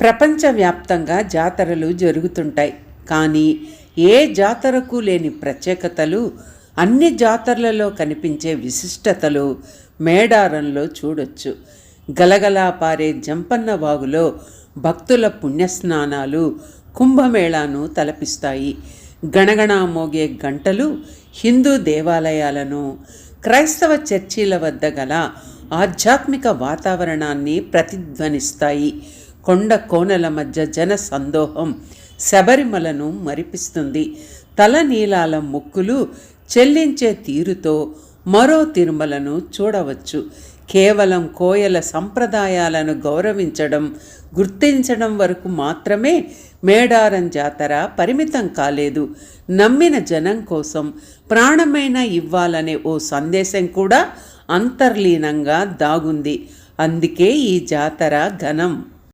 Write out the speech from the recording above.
ప్రపంచవ్యాప్తంగా జాతరలు జరుగుతుంటాయి. కానీ ఏ జాతరకు లేని ప్రత్యేకతలు అన్ని జాతరలలో కనిపించే విశిష్టతలు మేడారంలో చూడొచ్చు. గలగలా పారే జంపన్న వాగులో భక్తుల పుణ్యస్నానాలు కుంభమేళాను తలపిస్తాయి. గణగణ మోగే గంటలు హిందూ దేవాలయాలను క్రైస్తవ చర్చీల వద్ద గల ఆధ్యాత్మిక వాతావరణాన్ని ప్రతిధ్వనిస్తాయి. కొండ కోనల మధ్య జన సందోహం శబరిమలను మరిపిస్తుంది. తలనీలాల ముక్కులు చెల్లించే తీరుతో మరో తిరుమలను చూడవచ్చు. కేవలం కోయల సంప్రదాయాలను గౌరవించడం గుర్తించడం వరకు మాత్రమే మేడారం జాతర పరిమితం కాలేదు. నమ్మిన జనం కోసం ప్రాణమైన ఇవ్వాలనే ఓ సందేశం కూడా అంతర్లీనంగా దాగుంది. అందుకే ఈ జాతర ఘనం.